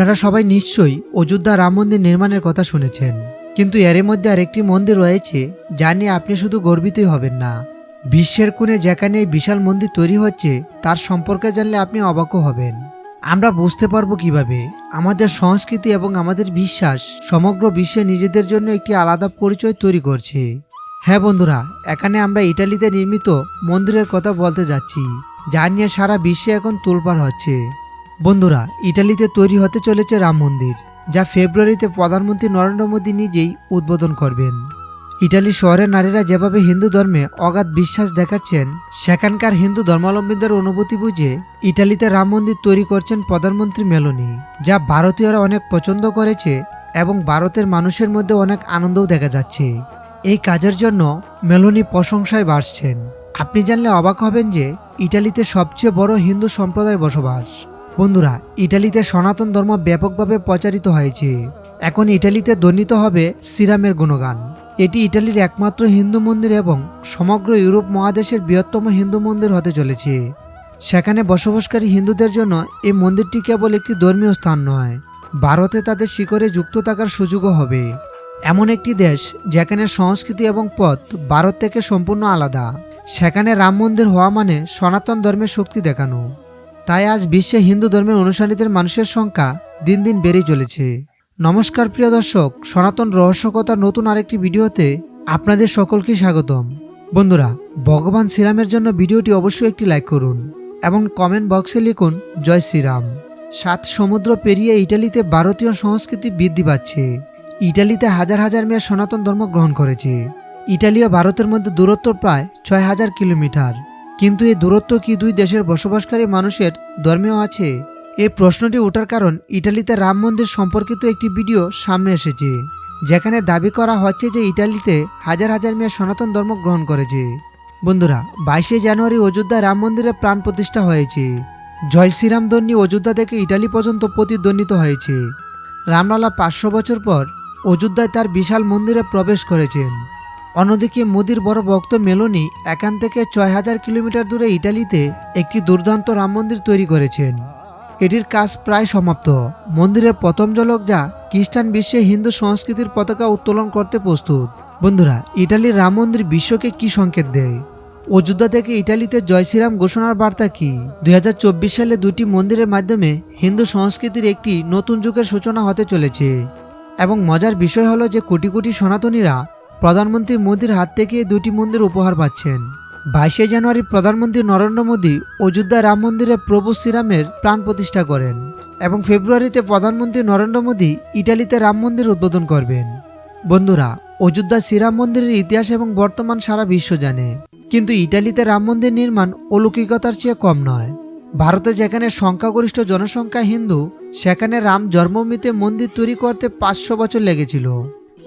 আপনারা সবাই নিশ্চয়ই অযোধ্যা রাম মন্দির নির্মাণের কথা শুনেছেন। কিন্তু এর মধ্যে আরেকটি মন্দির রয়েছে, যা নিয়ে আপনি শুধু গর্বিতই হবেন না। বিশ্বের কোণে যেখানে এই বিশাল মন্দির তৈরি হচ্ছে, তার সম্পর্কে জানলে আপনি অবাকও হবেন। আমরা বুঝতে পারব কীভাবে? আমাদের সংস্কৃতি এবং আমাদের বিশ্বাস সমগ্র বিশ্বে নিজেদের জন্য একটি আলাদা পরিচয় তৈরি করছে। হ্যাঁ বন্ধুরা, এখানে আমরা ইটালিতে নির্মিত মন্দিরের কথা বলতে যাচ্ছি, যা নিয়ে সারা বিশ্বে এখন তোলপাড় হচ্ছে। বন্ধুরা, ইটালিতে তৈরি হতে চলেছে রাম মন্দির, যা ফেব্রুয়ারিতে প্রধানমন্ত্রী নরেন্দ্র মোদী নিজেই উদ্বোধন করবেন। ইটালি শহরের নারীরা যেভাবে হিন্দু ধর্মে অগাধ বিশ্বাস দেখাচ্ছেন, সেখানকার হিন্দু ধর্মাবলম্বীদের অনুভূতি বুঝে ইটালিতে রাম মন্দির তৈরি করছেন প্রধানমন্ত্রী মেলোনি, যা ভারতীয়রা অনেক পছন্দ করেছে এবং ভারতের মানুষের মধ্যে অনেক আনন্দও দেখা যাচ্ছে। এই কাজের জন্য মেলোনি প্রশংসায় বাড়ছেন। আপনি জানলে অবাক হবেন যে ইটালিতে সবচেয়ে বড় হিন্দু সম্প্রদায় বসবাস। বন্ধুরা, ইটালিতে সনাতন ধর্ম ব্যাপকভাবে প্রচারিত হয়েছে। এখন ইটালিতে ধ্বনিত হবে শ্রীরামের গুণগান। এটি ইটালির একমাত্র হিন্দু মন্দির এবং সমগ্র ইউরোপ মহাদেশের বৃহত্তম হিন্দু মন্দির হতে চলেছে। সেখানে বসবাসকারী হিন্দুদের জন্য এই মন্দিরটি কেবল একটি ধর্মীয় স্থান নয়, ভারতে তাদের শিকড়ে যুক্ত থাকার সুযোগও হবে। এমন একটি দেশ যেখানে সংস্কৃতি এবং পথ ভারত থেকে সম্পূর্ণ আলাদা। সেখানে রাম মন্দির হওয়া মানে সনাতন ধর্মের শক্তি দেখানো। তাই আজ বিশ্বে হিন্দু ধর্মের অনুসারীদের মানুষের সংখ্যা দিন দিন বেড়েই চলেছে। নমস্কার প্রিয় দর্শক, সনাতন রহস্যকতার নতুন আরেকটি ভিডিওতে আপনাদের সকলকে স্বাগতম। বন্ধুরা, ভগবান শ্রীরামের জন্য ভিডিওটি অবশ্যই একটি লাইক করুন এবং কমেন্ট বক্সে লিখুন, জয় শ্রীরাম। সাত সমুদ্র পেরিয়ে ইটালিতে ভারতীয় সংস্কৃতি বৃদ্ধি পাচ্ছে। ইটালিতে হাজার হাজার মেয়ে সনাতন ধর্ম গ্রহণ করেছে। ইটালি ও ভারতের মধ্যে দূরত্ব প্রায় ছয় হাজার কিলোমিটার। কিন্তু এই দূরত্ব কি দুই দেশের বসবাসকারী মানুষের ধর্মেও আছে? এই প্রশ্নটি ওঠার কারণ ইটালিতে রাম মন্দির সম্পর্কিত একটি ভিডিও সামনে এসেছে, যেখানে দাবি করা হচ্ছে যে ইটালিতে হাজার হাজার মেয়ে সনাতন ধর্ম গ্রহণ করেছে। বন্ধুরা, বাইশে জানুয়ারি অযোধ্যায় রাম মন্দিরে প্রাণ প্রতিষ্ঠা হয়েছে। জয় শ্রীরাম ধ্বনি অযোধ্যা থেকে ইটালি পর্যন্ত প্রতিদ্বন্দ্বিত হয়েছে। রামলালা পাঁচশো বছর পর অযোধ্যায় তার বিশাল মন্দিরে প্রবেশ করেছেন। অন্যদিকে মোদির বড় ভক্ত মেলোনি এখান থেকে ছয় হাজার কিলোমিটার দূরে ইটালিতে একটি দুর্দান্ত রাম মন্দির তৈরি করেছেন। এটির কাজ প্রায় সমাপ্ত। মন্দিরের প্রথম ঝলক যা খ্রিস্টান বিশ্বে হিন্দু সংস্কৃতির পতাকা উত্তোলন করতে প্রস্তুত। বন্ধুরা, ইটালির রাম মন্দির বিশ্বকে কি সংকেত দেয়? অযোধ্যা থেকে ইটালিতে জয় শ্রীরাম ঘোষণার বার্তা কি? দুই হাজার চব্বিশ সালে দুটি মন্দিরের মাধ্যমে হিন্দু সংস্কৃতির একটি নতুন যুগের সূচনা হতে চলেছে। এবং মজার বিষয় হলো যে কোটি কোটি সনাতনীরা প্রধানমন্ত্রী মোদীর হাত থেকে দুটি মন্দির উপহার পাচ্ছেন। বাইশে জানুয়ারি প্রধানমন্ত্রী নরেন্দ্র মোদী অযোধ্যা রাম মন্দিরে প্রভু শ্রীরামের প্রাণ প্রতিষ্ঠা করেন এবং ফেব্রুয়ারিতে প্রধানমন্ত্রী নরেন্দ্র মোদী ইটালিতে রাম মন্দির উদ্বোধন করবেন। বন্ধুরা, অযোধ্যা শ্রীরাম মন্দিরের ইতিহাস এবং বর্তমান সারা বিশ্ব জানে। কিন্তু ইটালিতে রাম মন্দির নির্মাণ অলৌকিকতার চেয়ে কম নয়। ভারতে যেখানে সংখ্যাগরিষ্ঠ জনসংখ্যা হিন্দু, সেখানে রাম জন্মভূমিতে মন্দির তৈরি করতে পাঁচশো বছর লেগেছিল।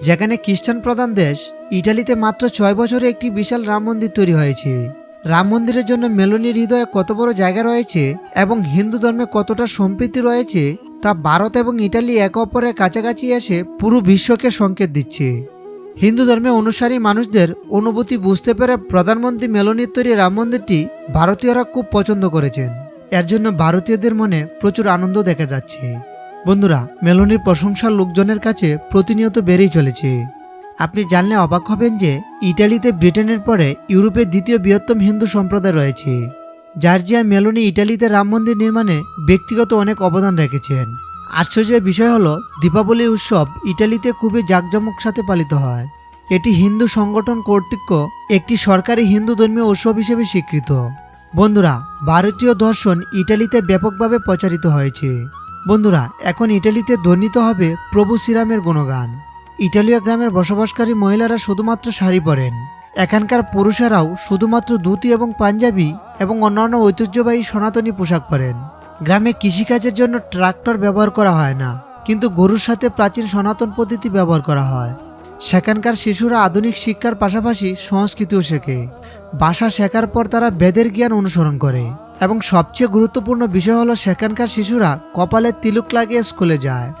যেখানে খ্রিস্টান প্রধান দেশ, ইটালিতে মাত্র ছয় বছরে একটি বিশাল রাম মন্দির তৈরি হয়েছে। রাম মন্দিরের জন্য মেলোনির হৃদয়ে কত বড় জায়গা রয়েছে এবং হিন্দু ধর্মে কতটা সম্প্রীতি রয়েছে, তা ভারত এবং ইটালি একে অপরের কাছাকাছি এসে পুরো বিশ্বকে সংকেত দিচ্ছে। হিন্দু ধর্মে অনুসারী মানুষদের অনুভূতি বুঝতে পেরে প্রধানমন্ত্রী মেলোনির তৈরি রাম মন্দিরটি ভারতীয়রা খুব পছন্দ করেছেন। এর জন্য ভারতীয়দের মনে প্রচুর আনন্দ দেখা যাচ্ছে। বন্ধুরা, মেলোনির প্রশংসা লোকজনের কাছে প্রতিনিয়ত বেড়েই চলেছে। আপনি জানলে অবাক হবেন যে, ইটালিতে ব্রিটেনের পরে ইউরোপের দ্বিতীয় বৃহত্তম হিন্দু সম্প্রদায় রয়েছে জার্জিয়া মেলোনি ইটালিতে রাম মন্দির নির্মাণে ব্যক্তিগত অনেক অবদান রেখেছেন। আশ্চর্যের বিষয় হল, দীপাবলি উৎসব ইটালিতে খুবই জাঁকজমক সাথে পালিত হয়। এটি হিন্দু সংগঠন কর্তৃক একটি সরকারি হিন্দু ধর্মীয় উৎসব হিসেবে স্বীকৃত। বন্ধুরা, ভারতীয় দর্শন ইটালিতে ব্যাপকভাবে প্রচারিত হয়েছে। বন্ধুরা, এখন ইটালিতে ধ্বনিত হবে প্রভু শ্রীরামের গুণগান। ইটালীয় গ্রামের বসবাসকারী মহিলারা শুধুমাত্র শাড়ি পরেন। এখানকার পুরুষেরাও শুধুমাত্র ধুতি এবং পাঞ্জাবি এবং অন্যান্য ঐতিহ্যবাহী সনাতনী পোশাক পরেন। গ্রামে কৃষিকাজের জন্য ট্রাক্টর ব্যবহার করা হয় না, কিন্তু গরুর সাথে প্রাচীন সনাতন পদ্ধতি ব্যবহার করা হয়। সেখানকার শিশুরা আধুনিক শিক্ষার পাশাপাশি সংস্কৃতিও শেখে। ভাষা শেখার পর তারা বেদের জ্ঞান অনুসরণ করে এবং সবচেয়ে গুরুত্বপূর্ণ বিষয় হলো সেখানকার শিশুরা কপালে তিলুক লাগিয়ে স্কুলে যায়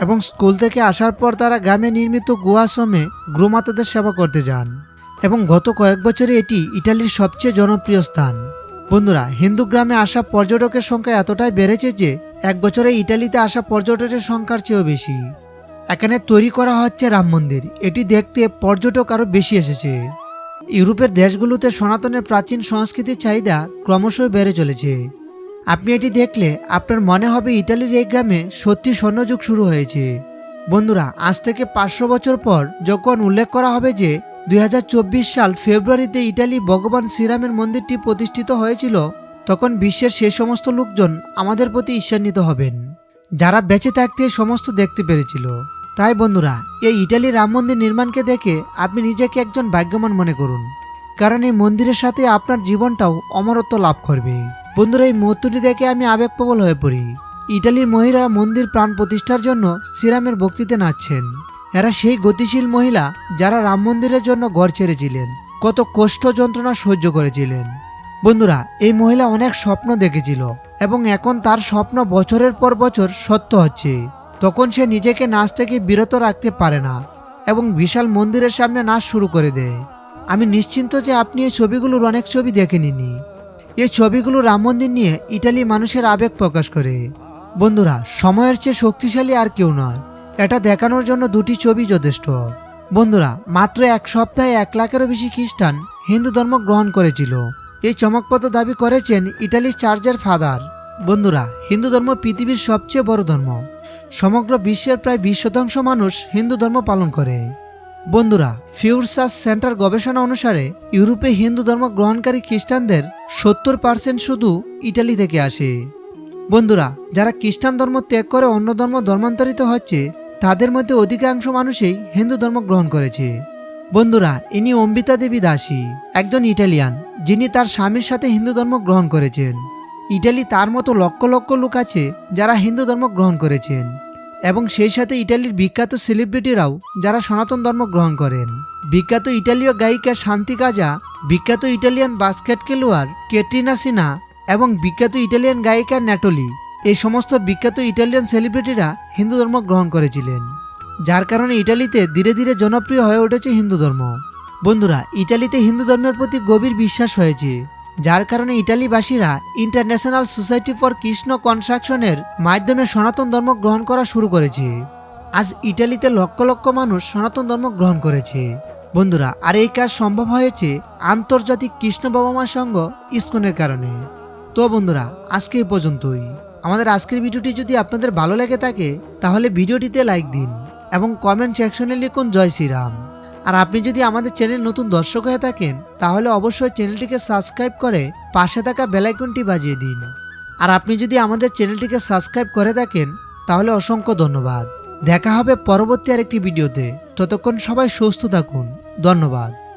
এবং স্কুল থেকে আসার পর তারা গ্রামে নির্মিত গুহাশ্রমে গ্রুমাতাদের সেবা করতে যান এবং গত কয়েক বছরে এটি ইটালির সবচেয়ে জনপ্রিয় স্থান। বন্ধুরা, হিন্দু গ্রামে আসা পর্যটকের সংখ্যা এতটাই বেড়েছে যে এক বছরে ইটালিতে আসা পর্যটকের সংখ্যার চেয়েও বেশি। এখানে তৈরি করা হচ্ছে রাম মন্দির। এটি দেখতে পর্যটক আরও বেশি এসেছে। ইউরোপের দেশগুলোতে সনাতনের প্রাচীন সংস্কৃতির চাহিদা ক্রমশই বেড়ে চলেছে। আপনি এটি দেখলে আপনার মনে হবে ইটালির এই গ্রামে সত্যি স্বর্ণযুগ শুরু হয়েছে। বন্ধুরা, আজ থেকে পাঁচশো বছর পর যখন উল্লেখ করা হবে যে দুই হাজার চব্বিশ সাল ফেব্রুয়ারিতে ইটালি ভগবান শ্রীরামের মন্দিরটি প্রতিষ্ঠিত হয়েছিল, তখন বিশ্বের সে সমস্ত লোকজন আমাদের প্রতি ঈর্ষান্বিত হবেন। যারা বেঁচে থাকতে সমস্ত দেখতে পেরেছিল। তাই বন্ধুরা, এই ইটালি রাম মন্দির নির্মাণকে দেখে আপনি নিজেকে একজন ভাগ্যবান মনে করুন। কারণ এই মন্দিরের সাথে আপনার জীবনটাও অমরত্ব লাভ করবে। বন্ধুরা, এই মুহূর্তটি দেখে আমি আবেগপ্রবল হয়ে পড়ি। ইটালির মহিলা মন্দির প্রাণ প্রতিষ্ঠার জন্য শ্রীরামের বক্তৃতে নাচছেন। এরা সেই গতিশীল মহিলা যারা রাম মন্দিরের জন্য গড় ছেড়েছিলেন, কত কষ্ট যন্ত্রণা সহ্য করেছিলেন। বন্ধুরা, এই মহিলা অনেক স্বপ্ন দেখেছিল এবং এখন তার স্বপ্ন বছরের পর বছর সত্য হচ্ছে। তখন সে নিজেকে নাচ থেকে বিরত রাখতে পারে না এবং বিশাল মন্দিরের সামনে নাচ শুরু করে দেয়। আমি নিশ্চিন্ত যে আপনি এই ছবিগুলোর অনেক ছবি দেখে নিনি এই ছবিগুলো রাম মন্দির নিয়ে ইটালি মানুষের আবেগ প্রকাশ করে। বন্ধুরা, সময়ের চেয়ে শক্তিশালী আর কেউ নয়। এটা দেখানোর জন্য দুটি ছবি যথেষ্ট। বন্ধুরা, মাত্র এক সপ্তাহে এক লাখেরও বেশি খ্রিস্টান হিন্দু ধর্ম গ্রহণ করেছিল। এই চমকপদ দাবি করেছেন ইটালির চার্চের ফাদার। বন্ধুরা, হিন্দু ধর্ম পৃথিবীর সবচেয়ে বড় ধর্ম। সমগ্র বিশ্বের প্রায় বিশ শতাংশ মানুষ হিন্দু ধর্ম পালন করে। বন্ধুরা ফিউরসাস সেন্টার গবেষণা অনুসারে ইউরোপে হিন্দু ধর্ম গ্রহণকারী খ্রিস্টানদের সত্তর পার্সেন্ট শুধু ইটালি থেকে আসে। বন্ধুরা, যারা খ্রিস্টান ধর্ম ত্যাগ করে অন্য ধর্ম ধর্মান্তরিত হচ্ছে, তাদের মধ্যে অধিকাংশ মানুষই হিন্দু ধর্ম গ্রহণ করেছে। বন্ধুরা, ইনি অম্বিতা দেবী দাসী, একজন ইটালিয়ান, যিনি তার স্বামীর সাথে হিন্দু ধর্ম গ্রহণ করেছেন। ইটালি তার মতো লক্ষ লক্ষ লোক আছে যারা হিন্দু ধর্ম গ্রহণ করেছেন, এবং সেই সাথে ইটালির বিখ্যাত সেলিব্রিটিরাও যারা সনাতন ধর্ম গ্রহণ করেন। বিখ্যাত ইটালীয় গায়িকা শান্তি গাজা, বিখ্যাত ইটালিয়ান বাস্কেট খেলোয়াড় কেটরিনা সিনা, এবং বিখ্যাত ইটালিয়ান গায়িকা ন্যাটোলি, এই সমস্ত বিখ্যাত ইটালিয়ান সেলিব্রিটিরা হিন্দু ধর্ম গ্রহণ করেছিলেন। যার কারণে ইটালিতে ধীরে ধীরে জনপ্রিয় হয়ে উঠেছে হিন্দু ধর্ম। বন্ধুরা, ইটালিতে হিন্দু ধর্মের প্রতি গভীর বিশ্বাস হয়েছে। যার কারণে ইটালিবাসীরা ইন্টারন্যাশনাল সোসাইটি ফর কৃষ্ণ কনস্ট্রাকশনের মাধ্যমে সনাতন ধর্ম গ্রহণ করা শুরু করেছে। আজ ইটালিতে লক্ষ লক্ষ মানুষ সনাতন ধর্ম গ্রহণ করেছে। বন্ধুরা, আর এই কাজ সম্ভব হয়েছে আন্তর্জাতিক কৃষ্ণ বাবা মার সঙ্গ ইস্কনের কারণে। তো বন্ধুরা, আজকে এই পর্যন্তই। আমাদের আজকের ভিডিওটি যদি আপনাদের ভালো লেগে থাকে, তাহলে ভিডিওটিতে লাইক দিন এবং কমেন্ট সেকশনে লিখুন জয় শ্রীরাম। আর আপনি যদি আমাদের চ্যানেল নতুন দর্শক হয়ে থাকেন, তাহলে অবশ্যই চ্যানেলটিকে সাবস্ক্রাইব করে পাশে থাকা বেলাইকনটি বাজিয়ে দিন। আর আপনি যদি আমাদের চ্যানেলটিকে সাবস্ক্রাইব করে থাকেন, তাহলে অসংখ্য ধন্যবাদ। দেখা হবে পরবর্তী আরেকটি ভিডিওতে। ততক্ষণ সবাই সুস্থ থাকুন। ধন্যবাদ।